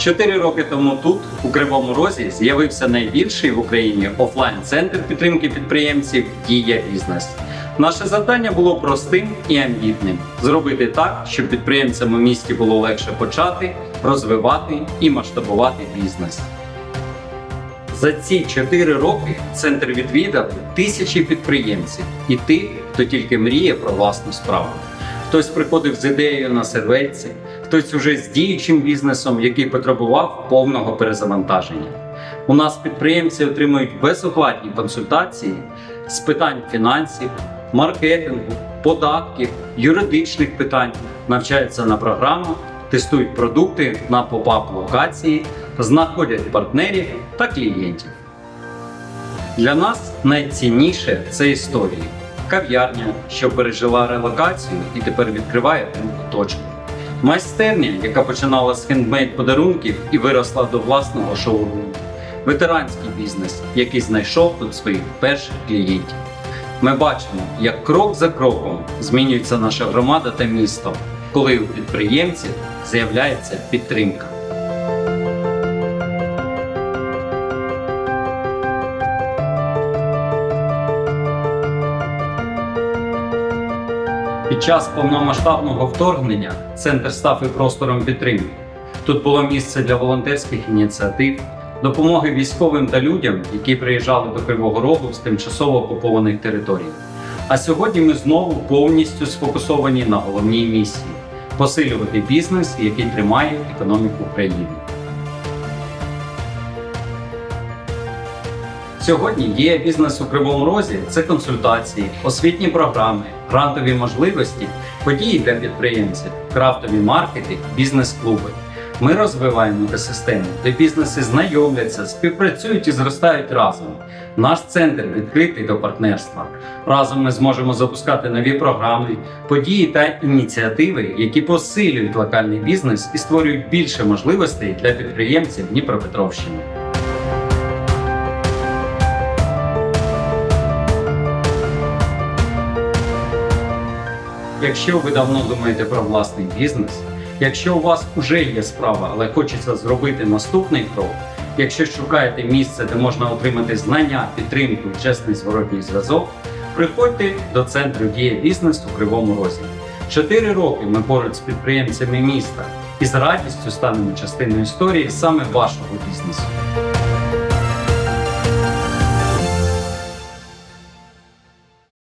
Чотири роки тому тут, у Кривому Розі, з'явився найбільший в Україні офлайн-центр підтримки підприємців Дія Бізнес. Наше завдання було простим і амбітним зробити так, щоб підприємцям у місті було легше почати, розвивати і масштабувати бізнес. За ці чотири роки центр відвідав тисячі підприємців і тих, хто тільки мріє про власну справу. Хтось приходив з ідеєю на серветці, хтось уже з діючим бізнесом, який потребував повного перезавантаження. У нас підприємці отримують безоплатні консультації з питань фінансів, маркетингу, податків, юридичних питань, навчаються на програмах, тестують продукти на попап локації, знаходять партнерів та клієнтів. Для нас найцінніше це історії. Кав'ярня, що пережила релокацію і тепер відкриває другу точку. Майстерня, яка починала з хендмейд подарунків і виросла до власного шоуруму. Ветеранський бізнес, який знайшов тут своїх перших клієнтів. Ми бачимо, як крок за кроком змінюється наша громада та місто, коли у підприємців з'являється підтримка. Під час повномасштабного вторгнення центр став і простором підтримки. Тут було місце для волонтерських ініціатив, допомоги військовим та людям, які приїжджали до Кривого Рогу з тимчасово окупованих територій. А сьогодні ми знову повністю сфокусовані на головній місії посилювати бізнес, який тримає економіку України. Сьогодні дія бізнес у Кривому Розі це консультації, освітні програми, грантові можливості, події для підприємців, крафтові маркети, бізнес-клуби. Ми розвиваємо екосистему, де бізнеси знайомляться, співпрацюють і зростають разом. Наш центр відкритий до партнерства. Разом ми зможемо запускати нові програми, події та ініціативи, які посилюють локальний бізнес і створюють більше можливостей для підприємців Дніпропетровщини. Якщо ви давно думаєте про власний бізнес, якщо у вас вже є справа, але хочеться зробити наступний крок, якщо шукаєте місце, де можна отримати знання, підтримку і чесний зворотній зв'язок, приходьте до центру Дія Бізнес у Кривому Розі. Чотири роки ми поруч з підприємцями міста і з радістю станемо частиною історії саме вашого бізнесу.